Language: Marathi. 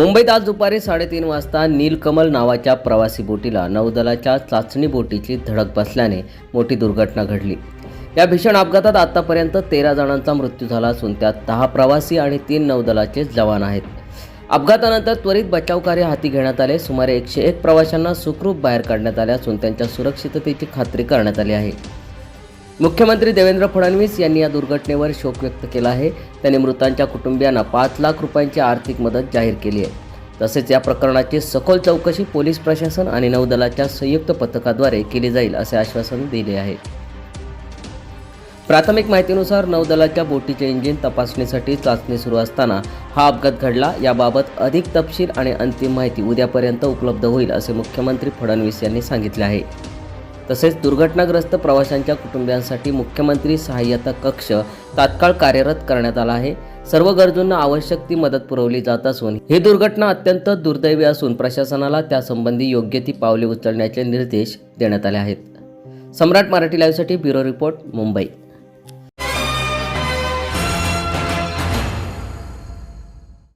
मुंबईत आज दुपारी साडेतीन वाजता नीलकमल नावाच्या प्रवासी बोटीला नौदलाच्या चाचणी बोटीची धडक बसल्याने मोठी दुर्घटना घडली. या भीषण अपघातात आतापर्यंत तेरा जणांचा मृत्यू झाला असून त्यात दहा प्रवासी आणि तीन नौदलाचे जवान आहेत. अपघातानंतर त्वरित बचावकार्य हाती घेण्यात आले. सुमारे एकशे एक प्रवाशांना सुखरूप बाहेर काढण्यात आले असून त्यांच्या सुरक्षिततेची खात्री करण्यात आली आहे. मुख्यमंत्री देवेंद्र फडणवीस यांनी या दुर्घटनेवर शोक व्यक्त केला आहे. त्यांनी मृतांच्या कुटुंबियांना पाच लाख रुपयांची आर्थिक मदत जाहीर केली आहे. तसेच या प्रकरणाची सखोल चौकशी पोलीस प्रशासन आणि नौदलाच्या संयुक्त पथकाद्वारे केली जाईल असे आश्वासन दिले आहे. प्राथमिक माहितीनुसार नौदलाच्या बोटीचे इंजिन तपासणीसाठी चाचणी सुरू असताना हा अपघात घडला. याबाबत अधिक तपशील आणि अंतिम माहिती उद्यापर्यंत उपलब्ध होईल असे मुख्यमंत्री फडणवीस यांनी सांगितले आहे. तसेच दुर्घटनाग्रस्त प्रवाशांच्या कुटुंबियांसाठी मुख्यमंत्री सहाय्यता कक्ष तात्काळ कार्यरत करण्यात आला आहे. सर्व गरजूंना आवश्यक ती मदत पुरवली जात असून ही दुर्घटना अत्यंत दुर्दैवी असून प्रशासनाला त्यासंबंधी योग्य ती पावले उचलण्याचे निर्देश देण्यात आले आहेत. सम्राट मराठी लाईव्हसाठी ब्युरो रिपोर्ट मुंबई.